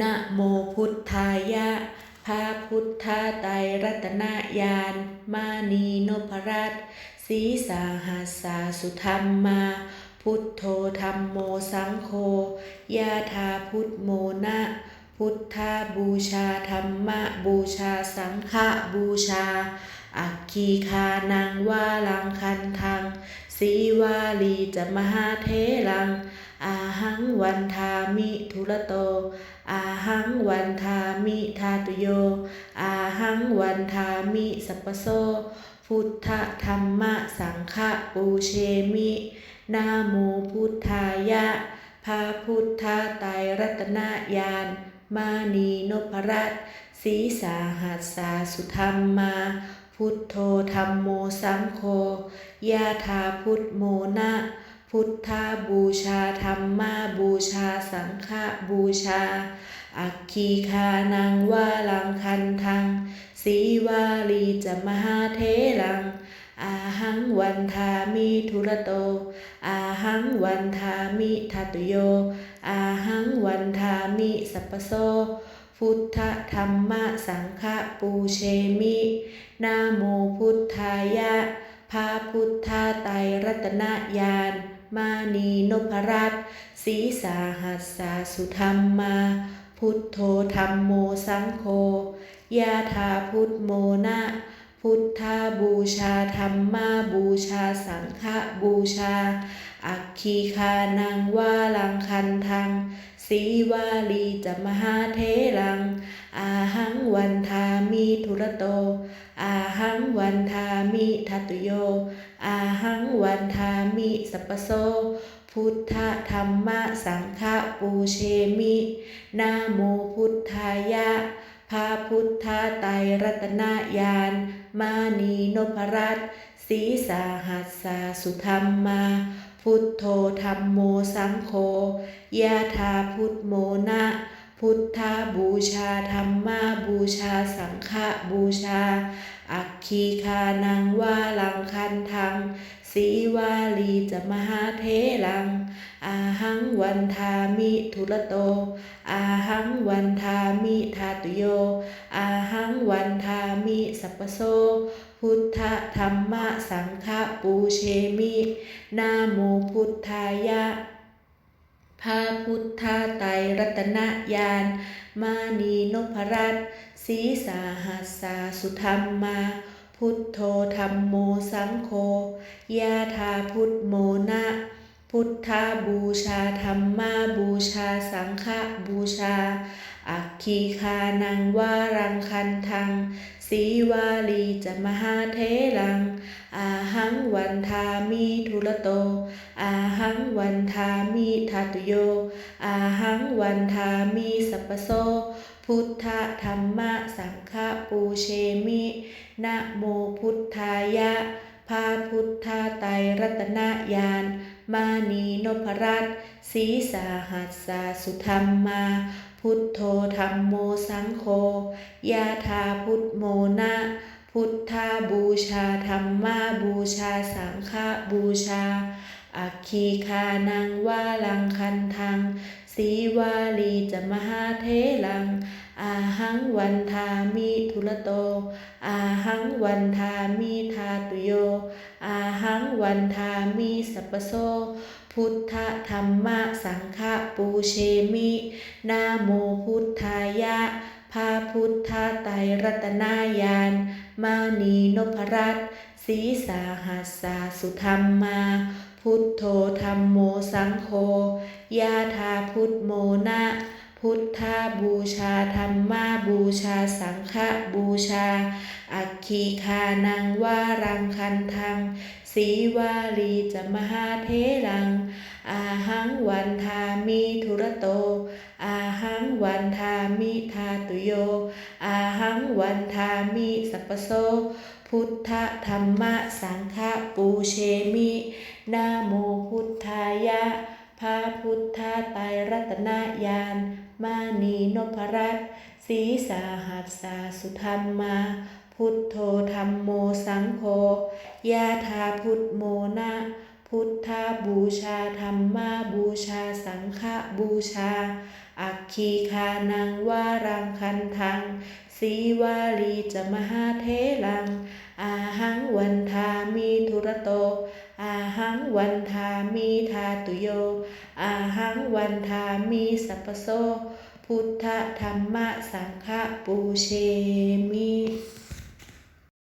นะโมพุทธายะพระพุทธไตรรัตนญาณมานีนพรัตสีสาหัสสาสุธรรมมา พุทโธธรรมโมสังโฆยาธาพุทโมนะพุทธาบูชาธรรมะบูชาสังฆบูชา อักคีคานังวาลังคันทังสีวาลีจะมหาเทลัง อาหังวันทามิทุระโต อาหังวันทามิทาตุโย อาหังวันทามิสัพโสพุทธธรรมะสังฆปูเชมิ นาโมพุทธายะพระพุทธไตรรัตนาญาณมานีนพรัตน์สีสาหัสสาสุธรรมมา พุทโธธรรมโมสังโฆยาธาพุทโมนะ พุทธาบูชาธรรมาบูชาสังฆบูชา อักคีคานังวาลังคันทังสีวาลีจะมหาเทลัง อาหังวันทามิทุระโต อาหังวันทามิทัตุโย อาหังวันทามิสัพพโสพุทธธรรมสังฆปูเชมิ นาโมพุทธายะพระพุทธไตรรัตนญาณ มานีนพรัตน์สีสาหัสสาสุธรรมมา พุทโธธรรมโมสังโฆยาธาพุทโมนะพุทธาบูชาธรรมาบูชาสังฆบูชา อักคีคานังวาลังคันทังสีวาลีจะมหาเทลัง อาหังวันทามิทุระโต อาหังวันทามิทัตุโย อาหังวันทามิสัพพโส พุทธธรรมสังฆปูเชมิ นาโมพุทธายะพระพุทธไตรรัตนาญาณมานีนพรัตสีสาหัสสาสุธรรมมา พุทโธธรรมโมสังโฆยาธาพุทโมนะ พุทธาบูชาธรรมาบูชาสังฆบูชา อักคีคานังวาลังคันทังสีวาลีจะมหาเทลัง อาหังวันทามิทุระโต อาหังวันทามิทาตุโย อาหังวันทามิสัพพโสพุทธธรรมสังฆปูเชมิ นาโมพุทธายะ พระพุทธไตรรัตนญาณมานีนพรัตสีสาหัสสาสุธรรมมา พุทโธธรรมโมสังโฆยาธาพุทโมนะ พุทธาบูชาธรรมาบูชาสังฆบูชา อักคีคานังวารังคันทังสีวาลีจะมหาเทลัง อาหังวันทามิทุระโต อาหังวันทามิทัตุโย อาหังวันทามิสัพพโสพุทธธรรมสังฆปูเชมินะโมพุทธายะพระพุทธไตรรัตนญาณ มานีนพรัตน์สีสาหัสสาสุธรรมมา พุทโธธรรมโมสังโฆยาธาพุทโมนะพุทธาบูชาธรรมาบูชาสังฆบูชา อักคีคานังวาลังคันทังสีวาลีจะมหาเทลัง อาหังวันทามิทุระโต อาหังวันทามิทาตุโย อาหังวันทามิสัพโสพุทธธรรมะสังฆปูเชมินาโมพุทธายะพระพุทธไตรรัตนาญาณมานีนพรัตสีสาหัสสาสุธรรมมา พุทโธธรรมโมสังโฆยาธาพุทโมนะ พุทธาบูชาธรรมาบูชาสังฆบูชา อักคีคานังวารังคันทังสีวาลีจะมหาเทลัง อาหังวันทามิทุระโต อาหังวันทามิทาตุโย อาหังวันทามิสัพพโสพุทธธรรมสังฆปูเชมินาโมพุทธายะพระพุทธไตรรัตนญาณ มานีนพรัตสีสาหัสสาสุธรรมมา พุทโธธรรมโมสังโฆยาธาพุทโมนะพุทธาบูชาธรรมาบูชาสังฆบูชาออัคคีคานังวารังคันทังสีวาลีจะมหาเทลัง อาหังวันทามีทุระโต อาหังวันทามีทาตุโย อาหังวันทามีสัพโสพุทธธรรมสังฆปูเชมิ